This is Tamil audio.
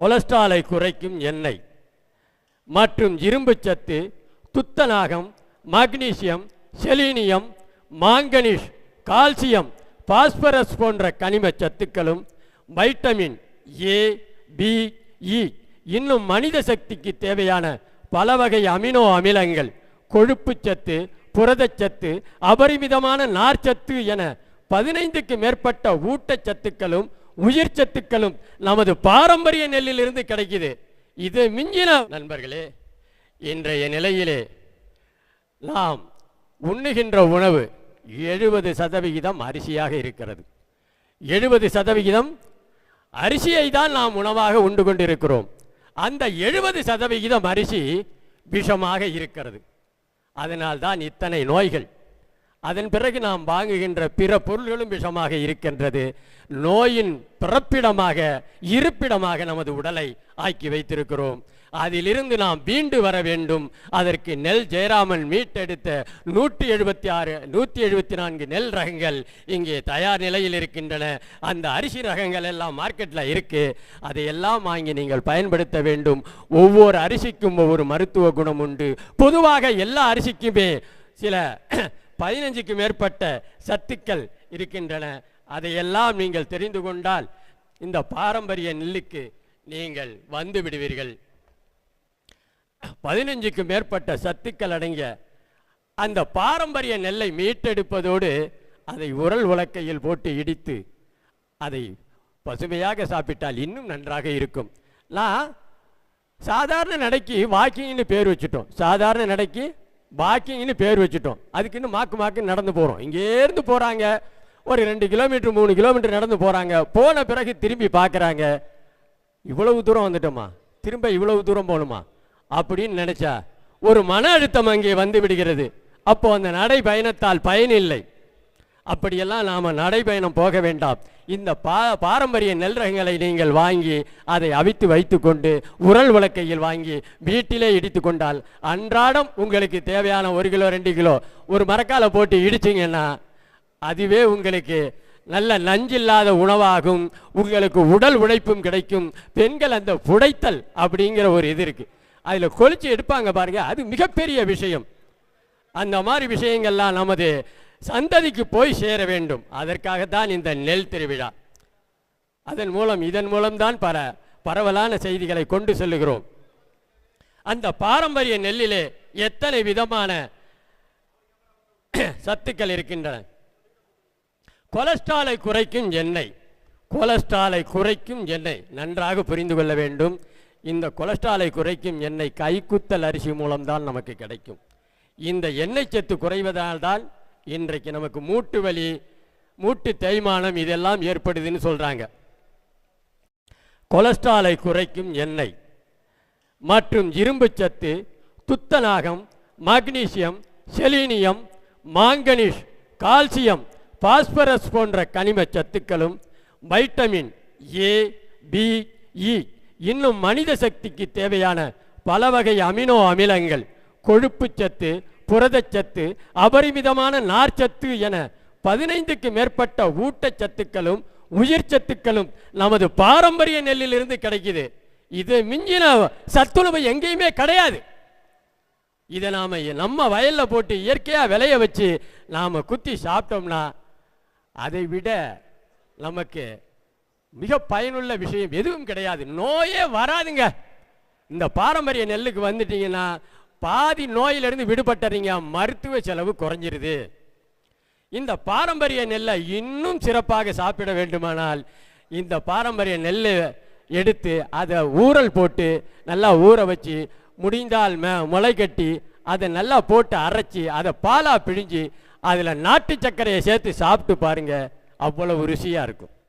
கொலஸ்ட்ராலை குறைக்கும் எண்ணெய். மற்றும் இரும்புச்சத்து துத்தநாகம் magnesium selenium manganese calcium phosphorus போன்ற கனிம சத்துக்களும் வைட்டமின் ஏ பி இ இன்னும் மனித சக்திக்கு தேவையான பல வகை அமினோ அமிலங்கள் கொழுப்புச்சத்து புரதச்சத்து அபரிமிதமான நார்ச்சத்து என பதினைந்துக்கு மேற்பட்ட ஊட்டச்சத்துக்களும் உயிர் சத்துக்களும் நமது பாரம்பரிய நெல்லிலிருந்து கிடைக்குது. இது மிஞ்சின நண்பர்களே இன்றைய நிலையிலே நாம் உண்ணுகின்ற உணவு எழுபது சதவிகிதம் அரிசியாக இருக்கிறது. எழுபது சதவிகிதம் அரிசியை தான் நாம் உணவாக உண்டு கொண்டிருக்கிறோம். அந்த எழுபது சதவிகிதம் அரிசி விஷமாக இருக்கிறது. அதனால் தான் இத்தனை நோய்கள் அதன் பிறகு நாம் வாங்குகின்ற பிற பொருள்களும் விஷமாக இருக்கின்றது. நோயின் பிறப்பிடமாக இருப்பிடமாக நமது உடலை ஆக்கி வைத்திருக்கிறோம். அதிலிருந்து நாம் மீண்டு வர வேண்டும். அதற்கு நெல் ஜெயராமன் மீட்டெடுத்த நூற்றி எழுபத்தி ஆறு நூற்றி எழுபத்தி நான்கு நெல் ரகங்கள் இங்கே தயார் நிலையில் இருக்கின்றன. அந்த அரிசி ரகங்கள் எல்லாம் மார்க்கெட்டில் இருக்கு. அதையெல்லாம் வாங்கி நீங்கள் பயன்படுத்த வேண்டும். ஒவ்வொரு அரிசிக்கும் ஒவ்வொரு மருத்துவ குணம் உண்டு. பொதுவாக எல்லா அரிசிக்குமே சில பதினஞ்சுக்கு மேற்பட்ட சத்துக்கள் இருக்கின்றன. அதையெல்லாம் நீங்கள் தெரிந்து கொண்டால் இந்த பாரம்பரிய நெல்லுக்கு நீங்கள் வந்து விடுவீர்கள். பதினஞ்சுக்கு மேற்பட்ட சத்துக்கள் அடங்கிய அந்த பாரம்பரிய நெல்லை மீட்டெடுப்பதோடு அதை உரல் உலக்கையில் போட்டு இடித்து அதை பசுமையாக சாப்பிட்டால் இன்னும் நன்றாக இருக்கும். நான் சாதாரண நடைக்கு வாக்கிங்னு பேர் வச்சுட்டோம். சாதாரண நடைக்கு வாக்கிங்னு பேர் வச்சுட்டோம். அதுக்கு இன்னும் மாக்கு மாக்கு நடந்து போகிறோம் இங்கேருந்து போகிறாங்க ஒரு ரெண்டு கிலோமீட்டர் மூணு கிலோமீட்டர் நடந்து போகிறாங்க போன பிறகு திரும்பி பார்க்குறாங்க. இவ்வளவு தூரம் வந்துட்டோமா? திரும்ப இவ்வளவு தூரம் போகணுமா? அப்படின்னு நினச்சா ஒரு மன அழுத்தம் அங்கே வந்து விடுகிறது. அப்போ அந்த நடை பயணத்தால் பயனில்லை. அப்படியெல்லாம் நாம் நடைபயணம் போக வேண்டாம். இந்த பா பாரம்பரிய நெல் ரகங்களை நீங்கள் வாங்கி அதை அவித்து வைத்துக்கொண்டு உரல் விளக்கையில் வாங்கி வீட்டிலே இடித்து கொண்டால் அன்றாடம் உங்களுக்கு தேவையான ஒரு கிலோ ரெண்டு கிலோ ஒரு மரக்கால போட்டு இடிச்சிங்கன்னா அதுவே உங்களுக்கு நல்ல நஞ்சில்லாத உணவாகும். உங்களுக்கு உடல் உழைப்பும் கிடைக்கும். பெண்கள் அந்த புடைத்தல் அப்படிங்கிற ஒரு இது இருக்குது அதில் கொளிச்சு எடுப்பாங்க பாருங்கள் அது மிகப்பெரிய விஷயம். அந்த மாதிரி விஷயங்கள்லாம் நமது சந்ததிக்கு போய் சேர வேண்டும். அதற்காகத்தான் இந்த நெல் திருவிழா. அதன் மூலம் இதன் மூலம்தான் பல பரவலான செய்திகளை கொண்டு செல்லுகிறோம். அந்த பாரம்பரிய நெல்லிலே எத்தனை விதமான சத்துக்கள் இருக்கின்றன? கொலஸ்ட்ராலை குறைக்கும் எண்ணெய் கொலஸ்ட்ராலை குறைக்கும் எண்ணெய் நன்றாக புரிந்து கொள்ள வேண்டும். இந்த கொலஸ்ட்ராலை குறைக்கும் எண்ணெய் கைக்குத்தல் அரிசி மூலம்தான் நமக்கு கிடைக்கும். இந்த எண்ணெய் சத்து குறைவதால் தான் இன்றைக்கு நமக்கு மூட்டு வலி மூட்டு தேய்மானம் இதெல்லாம் ஏற்படுதுன்னு சொல்றாங்க. கொலஸ்ட்ராலை குறைக்கும் எண்ணெய் மற்றும் இரும்புச்சத்து துத்தநாகம் magnesium selenium manganese calcium phosphorus போன்ற கனிம சத்துக்களும் வைட்டமின் ஏ பி இ இன்னும் மனித சக்திக்கு தேவையான பல வகை அமினோ அமிலங்கள் கொழுப்பு சத்து புரதச்சத்து அபரிமிதமான நார்ச்சத்து என பதினைந்துக்கு மேற்பட்ட ஊட்டச்சத்துக்களும் உயிர் சத்துக்களும் நமது பாரம்பரிய நெல்லிலிருந்து கிடைக்குது. இது மிஞ்சின சத்துணவு எங்கேயுமே கிடையாது. இதை நாம் நம்ம வயலில் போட்டு இயற்கையாக விளைய வச்சு நாம் குத்தி சாப்பிட்டோம்னா அதை விட நமக்கு மிக பயனுள்ள விஷயம் எதுவும் கிடையாது. நோயே வராதுங்க. இந்த பாரம்பரிய நெல்லுக்கு வந்துட்டீங்கன்னா பாதி நோயிலிருந்து விடுபட்டுறீங்க மருத்துவ செலவு குறைஞ்சிருது. இந்த பாரம்பரிய நெல்லை இன்னும் சிறப்பாக சாப்பிட வேண்டுமானால் இந்த பாரம்பரிய நெல்லை எடுத்து அதை ஊறல் போட்டு நல்லா ஊற வச்சு முடிந்தால் மே முளை கட்டி அதை நல்லா போட்டு அரைச்சி அதை பாலாக பிழிஞ்சு அதில் நாட்டு சர்க்கரையை சேர்த்து சாப்பிட்டு பாருங்கள் அவ்வளவு ருசியாக இருக்கும்.